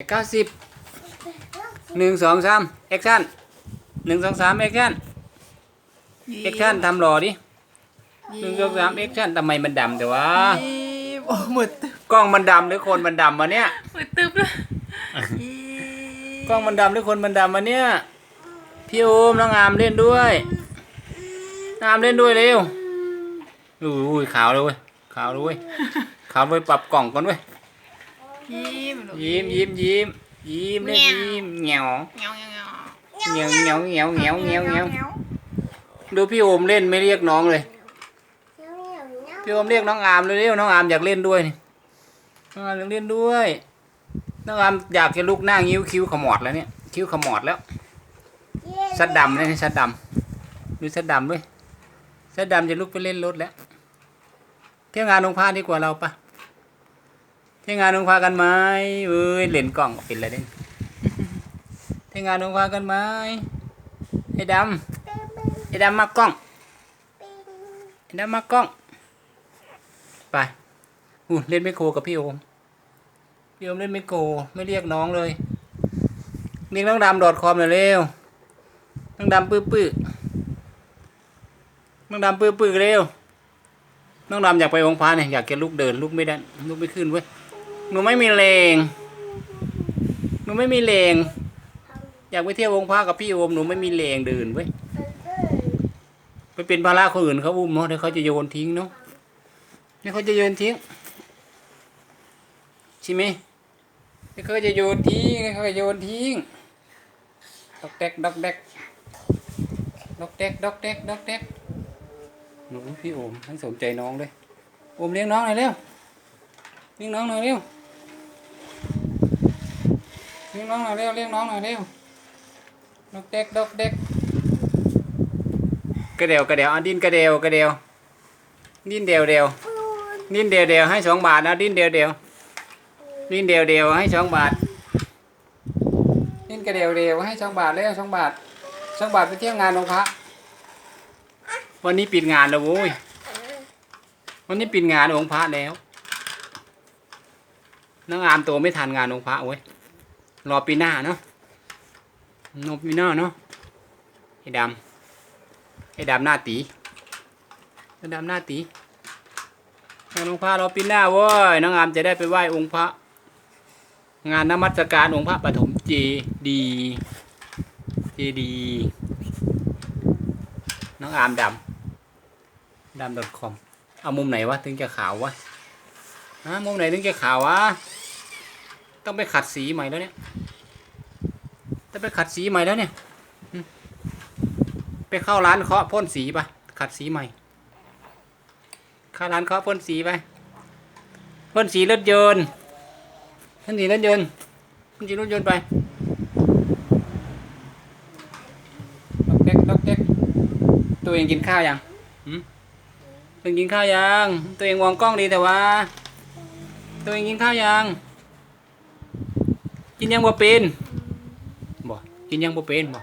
เก้าสิบหนึ่งสองสามแอคชั่นหนึ่งสองสามแอคชั่นแอคชั่นทำหล่อดิหนึ่งสองสามแอคชั่นทำไมมันดำแต่ว่ายิ้มโอ้หมืดตึ๊บกล้องมันดำหรือคนมันดำวะเนี่ยหมืดตึ๊บเลยยิ้มกล้องมันดำหรือคนมันดำวะเนี่ยพี่โอมน้องอามเล่นด้วยน้องอามเล่นด้วยเร็วอุ้ยขาวเลยเว้ยขาวเลยเว้ยขาวเลยปรับกล่องก่อนเว้ย ยิ้มลูกยิ้มยิ้มยิ้มยิ้มเล่นยิ้มเหงียวเงาเงาเงาเหงียวเหงียวเหงียวเหงียวเหงียวเหงียวดูพี่โอมเล่นไม่เรียกน้องเลย พี่โอมเรียกน้องอามเร็วๆน้องอามอยากเล่นด้วยนี่น้องอามอยากเล่นด้วย น้องอามอยากจะลุกหน้างิ้วคิ้วขมอดแล้วเนี่ย คิ้วขมอดแล้วชัดดำเลยนี่ชัดดำดูชัดดำด้วยชัดดำจะลุกไปเล่นรถแล้ว เที่ยวงานองค์พระดีกว่าเราปะเที่ยวงานองค์พระกันไหมเอ้ยเล่นกล้องก็เป็นอะไรเด้เที่ยวงานองค์พระกันไหมไอ้ดำไอ้ดำมากล้องไอ้ดำมากล้อง ไปอู้เล่นไมโครกับพี่โอมพี่โอมเล่นไมโครไม่เรียกน้องเลยเรียกน้องดำดอทคอมหน่อยเร็วน้องดำปื้อปื้อน้องดำปื้อปื้อเร็วน้องดำอยากไปองค์พระเนี่ยอยากจะลุกเดินลุกไม่ได้ลุกไม่ขึ้นเว้ย หนูไม่มีแรงหนูไม่มีแรงอยากไปเที่ยวองค์พระกับพี่โอมหนูไม่มีแรงเดินเว้ย ไปเป็นภาระคนอื่นเขาอุ้มเนาะเดี๋ยวเขาจะโยนทิ้งเนาะเดี๋ยวเขาจะโยนทิ้งใช่ไหมเดี๋ยวเขาจะโยนทิ้งเดี๋ยวเขาจะโยนทิ้งดอกแดกดอกแดกดอกแดกดอกแดกดอกแดกหนูพี่โอมทั้งสนใจน้องด้วยโอมเลี้ยงน้องหน่อยเร็วเลี้ยงน้องหน่อยเร็ว เลี้ยงน้องหน่อยเร็วเลี้ยงน้องหน่อยเร็วดอกแดกดอกแดกกระเดียวกระเดียวอะดินกระเดียวกระเดียวดินเดียวเดียวดิ้นเดียวเดียวให้สองบาทนะดิ้นเดียวเดียวดิ้นเดียวเดียวให้สองบาทดิ้นกระเดียวเดียวให้สองบาทแล้วสองบาทสองบาทไปเที่ยวงานองค์พระวันนี้ปิดงานแล้วโว้ยวันนี้ปิดงานองค์พระแล้วน้องอามตัวไม่ทันงานองค์พระเว้ย รอปีหน้าเนาะรอปีหน้าเนาะไอ้ดำไอ้ดำหน้าตีไอ้ดำหน้าตีงานองค์พระราปีหน้าเว้ยน้องอามจะได้ไปไหว้องค์พระ งานนมัสการองค์พระปฐมเจดีเจดี น้องอามดำดำ .com เอามุมไหนวะถึงจะขาววะฮะมุมไหนถึงจะขาววะ ต้องไปขัดสีใหม่แล้วเนี่ย ไปขัดสีใหม่แล้วเนี่ยไปเข้าร้านเคาะพ่นสีไปขัดสีใหม่เข้าร้านเคาะพ่นสีไปพ่นสีรถยนต์พ่นสีรถยนต์พ่นสีรถยนต์ไปดอกเด็กดอกเด็กตัวเองกินข้าวยังตัวเองกินข้าวยังตัวเองมองกล้องดีแต่ว่า ตัวเองกินข้าวยังกินยังบ่เป็น บ่กินยังบ่เป็นบ่